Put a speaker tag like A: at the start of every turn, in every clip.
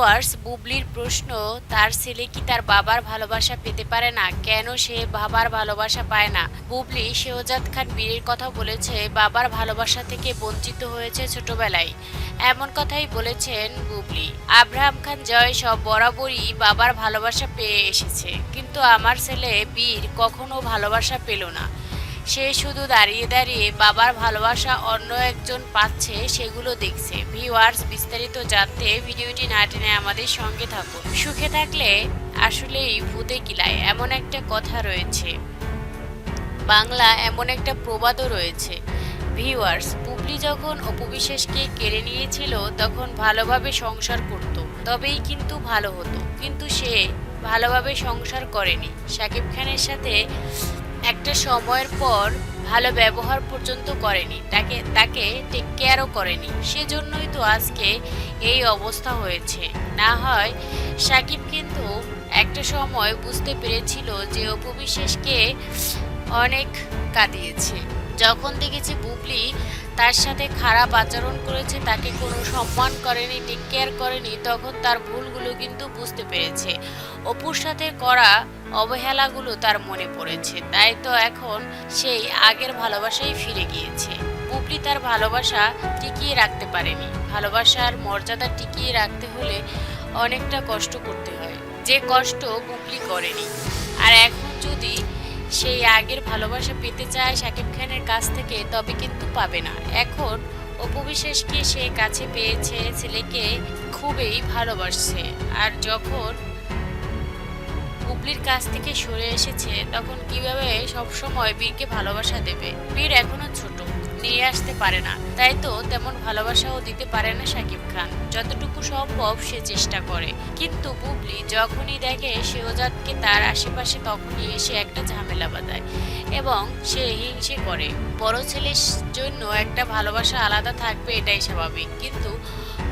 A: Viewers, বুবলির প্রশ্ন, তার ছেলে কি তার বাবার ভালোবাসা পেতে পারে না? কেন সে বাবার ভালোবাসা পায় না? বুবলি শেহজাদ খান বীরের কথা বলেছে, বাবার ভালোবাসা থেকে বঞ্চিত হয়েছে ছোটবেলায়। এমন কথাই বলেছেন বুবলি। আব্রাহাম খান, জয়, সব বরাবরই বাবার ভালোবাসা পেয়ে এসেছে। কিন্তু আমার ছেলে বীর কখনো ভালোবাসা পেল না। সে শুধু দাঁড়িয়ে দাঁড়িয়ে বাবার ভালোবাসা অন্য একজন পাচ্ছে সেগুলো দেখছে। ভিউয়ার্স, বিস্তারিত জানতে ভিডিওটি না টেনে আমাদের সঙ্গে থাকুন। সুখে থাকলে আসলেই ভূতে কিলায় এমন একটা কথা রয়েছে। বাংলা এমন একটা প্রবাদও রয়েছে। ভিউয়ার্স, পুবলি যখন অপবিশ্বাসকে কেড়ে নিয়েছিল, তখন ভালোভাবে সংসার করত। তবেই কিন্তু ভালো হতো। কিন্তু সে ভালোভাবে সংসার করেনি। শাকিব খানের সাথে একটা সময়ের পর ভালো ব্যবহার পর্যন্ত করেনি। তাকে তাকে টেক কেয়ারও করেনি। সেজন্যই তো আজকে এই অবস্থা হয়েছে। না হয় সাকিব কিন্তু একটা সময় বুঝতে পেরেছিল যে অপবিশ্বাসকে অনেক কাঁদিয়েছে। যখন দেখেছে বুবলি তার সাথে খারাপ আচরণ করেছে, তাকে কোনো সম্মান করেনি টেক কেয়ার করেনি, তখন তার ভুলগুলো কিন্তু বুঝতে পেরেছে। অপুর সাথে করা অবহেলাগুলো তার মনে পড়েছে, তাই তো এখন সেই আগের ভালোবাসাই ফিরে গিয়েছে। বুবলি তার ভালোবাসা টিকিয়ে রাখতে পারেনি, ভালোবাসার মর্যাদা টিকিয়ে রাখতে হলে অনেকটা কষ্ট করতে হয়, যে কষ্ট বুবলি করেনি। আর এখন যদি সেই আগের ভালোবাসা পেতে চায় শাকিব খানের কাছ থেকে, তবে কিন্তু পাবে না। এখন অপবিশ্বাসকে সে কাছে পেয়েছে, ছেলেকে খুবই ভালোবাসছে। আর যখন বুবলির কাছ থেকে সরে এসেছে, তখন কীভাবে সবসময় বীরকে ভালোবাসা দেবে? বীর এখনও ছোট। নিয়ে আসতে পারে না। তাই তো তেমন ভালোবাসাও দিতে পারে না শাকিব খান। যতটুকু সম্ভব সে চেষ্টা করে। কিন্তু বুবলি যখনই দেখে শেহজাদকে তার আশেপাশে, তখনই এসে একটা ঝামেলা বাঁধায় এবং সে হিংসে করে। বড় ছেলের জন্য একটা ভালোবাসা আলাদা থাকবে, এটাই স্বাভাবিক। কিন্তু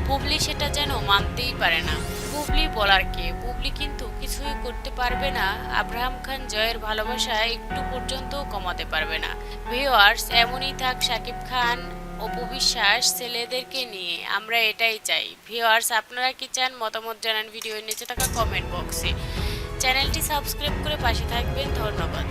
A: বুবলি সেটা যেন মানতেই পারে না। বুবলি বলার কে? বুবলি কিন্তু কিছুই করতে পারবে না। আব্রাহাম খান জয়ের ভালোবাসা একটু পর্যন্ত কমাতে পারবে না। ভিওয়ার্স এমনই থাক শাকিব খান অপু বিশ্বাস ছেলেদেরকে নিয়ে। আমরা এটাই চাই। ভিওয়ার্স আপনারা কি চান মতামত জানান ভিডিওর নিচে থাকা কমেন্ট বক্সে চ্যানেলটি সাবস্ক্রাইব করে পাশে থাকবেন। ধন্যবাদ।